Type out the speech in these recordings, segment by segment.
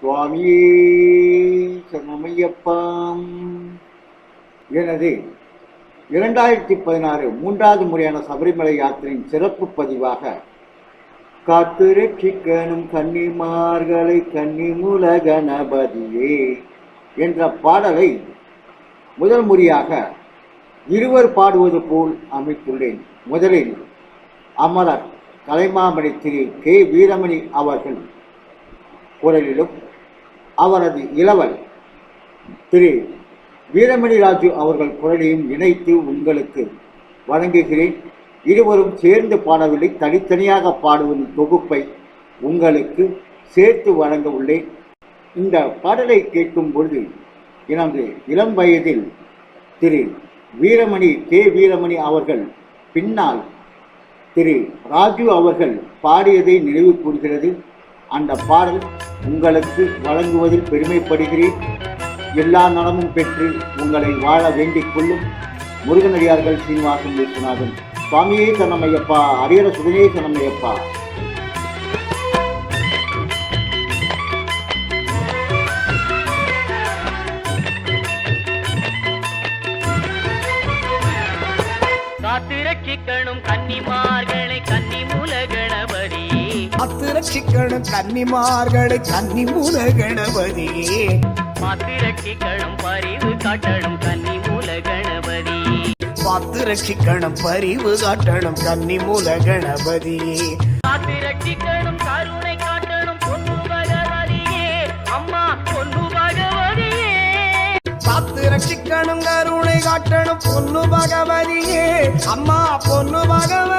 சுவாமியே சரணமையப்பாம். எனது இரண்டாயிரத்தி பதினாறு மூன்றாவது முறையான சபரிமலை யாத்திரையின் சிறப்பு பதிவாக காத்து ரட்சிக்கணும் கன்னிமார்களை கன்னிமூல கணபதியே என்ற பாடலை முதல் முறையாக இருவர் பாடுவது போல் அமைத்துள்ளேன். முதலில் அமரர் கலைமாமணி திரு கே வீரமணி அவர்கள் குரலிலும் அவரது இளவல். திரு. வீரமணி ராஜு அவர்கள் குரலையும் இணைத்து உங்களுக்கு வழங்குகிறேன். இருவரும் சேர்ந்து பாடவில்லை. தனித்தனியாக பாடுவதன் தொகுப்பை உங்களுக்கு சேர்த்து வழங்க உள்ளேன். இந்த பாடலை கேட்கும் பொழுது எனது இளம் வயதில் திரு. வீரமணி கே. வீரமணி அவர்கள் பின்னால் திரு. ராஜு அவர்கள் பாடியதை நினைவு கூறுகிறது அந்த பாடல் உங்களுக்கு வழங்குவதில் பெருமைப்படுகிறேன். எல்லா நலமும் பெற்று உங்களை வாழ வேண்டிக் கொள்ளும் முருகனடியார்கள் சீனிவாசன் விஸ்வநாதன். சுவாமியே சரணமையப்பா அரியர சுதனே சரணமையப்பா. அத்திரட்சிக்கணும் கன்னிமார்களை கன்னி மூல கணபதியே காத்திரட்சிக்கணும் பரிவு காட்டணும் கன்னி மூல கணபதி பார்த்து ரட்சிக்கணும் பரிவு காட்டணும் கன்னி மூல கணபதியே காத்திரட்சிக்கணும் கருணை காட்டணும் பொன்னு பகவதியே அம்மா பொன்னு பகவதியே பார்த்து ரட்சிக்கணும் கருணை காட்டணும் பொண்ணு பகவதியே அம்மா பொண்ணு பகவதியே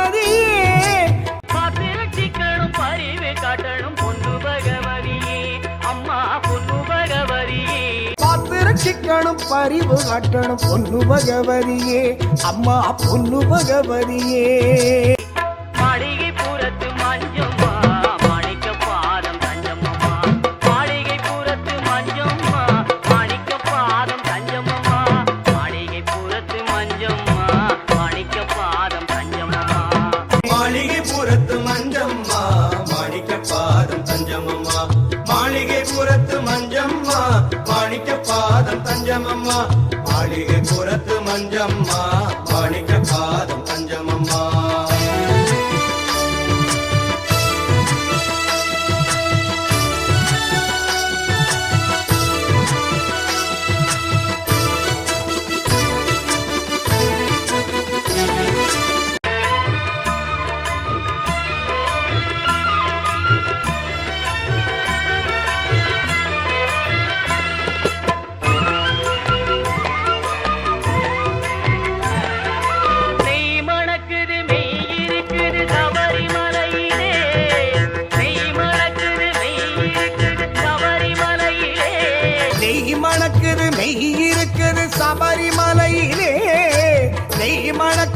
ரட்சிக்கணும் பரிவு காட்டணும் பொண்ணு பகவதியே. அம்மா பொண்ணு பகவதியே. மாணிக்க பாதம் தஞ்சமம்மா மாளிகை புறத்து மஞ்சம்மா.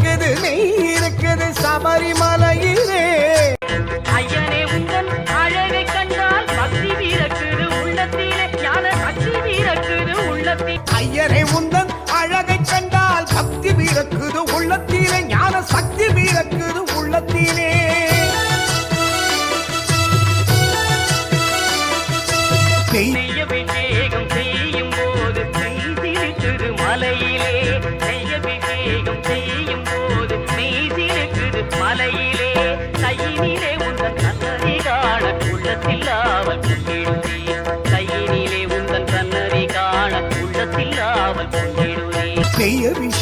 நெய் மணக்குது மெய் இருக்குது சபரிமலையிலே. ஐயனே உந்தன் அழகை கண்டால் பக்தி வீரக்குது உள்ளத்திலே ஞான சக்தி வீரக்குது உள்ளத்தில். ஐயரே உந்தன்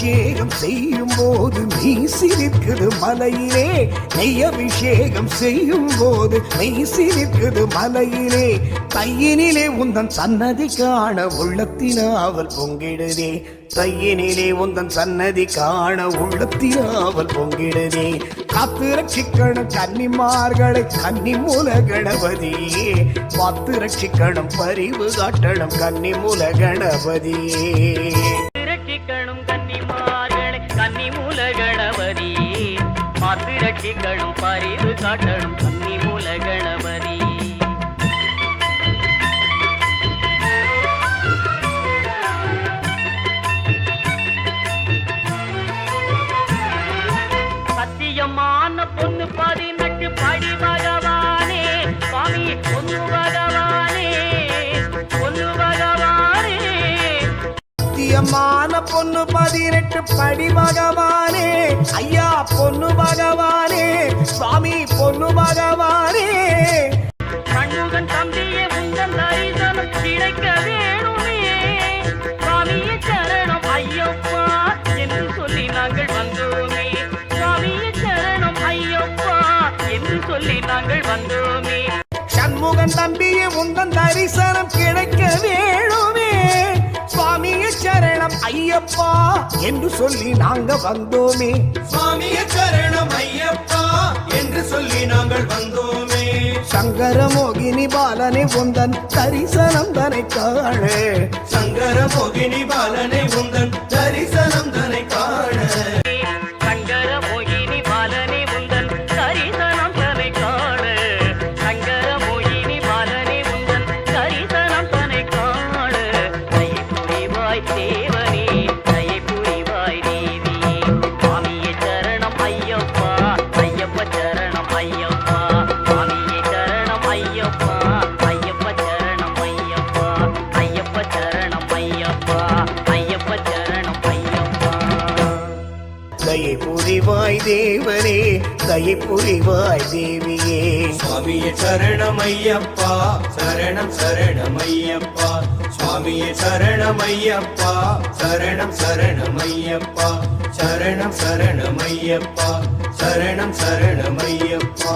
அபிஷேகம் செய்யும் போது நீ சிரிக்குது மலையிலே. நெய் அபிஷேகம் செய்யும் போது நெய் சிரிக்குது மலையிலே. தையினிலே உந்தன் சன்னதி காண உள்ளத்தினாவல் பொங்கிடுதே. தையினிலே உந்தன் சன்னதி காண உள்ளத்தினாவல் பொங்கிடுதே. காத்து ரட்சிக்கணும் கன்னிமார்களை கன்னி மூல கணபதியே பார்த்து ரட்சிக்கணும் பரிவு காட்டணும் கன்னி மூல கணபதியே பார்த்து ரட்சிக்கணும் பரிவு காட்டணும் கன்னி மூல கணபதி சத்தியமான பொண்ணு பதினெட்டு படிவா பொண்ணு பதினெட்டு படி பகவானே. ஐயா பொண்ணு பகவானே. சுவாமி பொண்ணு பகவானே. கண்முகன் தம்பியே உந்தன் தரிசனம் கிடைக்க வேணுமே. சுவாமியே சரணம் ஐயப்பா என்று சொல்லி நாங்கள் வந்தோமே. சுவாமியே சரணம் ஐயப்பா என்று சொல்லி நாங்கள் வந்தோமே. சண்முகன் தம்பியே உந்தன் தரிசனம் கிடைக்க வேணுமே. ஐயப்பா என்று சொல்லி நாங்க வந்தோமே. சுவாமிய சரணம் ஐயப்பா என்று சொல்லி நாங்கள் வந்தோமே. சங்கர மோகினி பாலனை உந்தன் தரிசனம் தனை காண. சங்கர மோகினி பாலனை உந்தன் தரிசனம் தனை தயை புரிவாய் தேவனே தயை புரிவாய் தேவியே. சுவாமிய சரணம் ஐயப்பா சரணம் சரணம் ஐயப்பா சுவாமிய சரணம் ஐயப்பா சரணம் சரணம் ஐயப்பா சரணம் சரணம் ஐயப்பா சரணம் சரணம் ஐயப்பா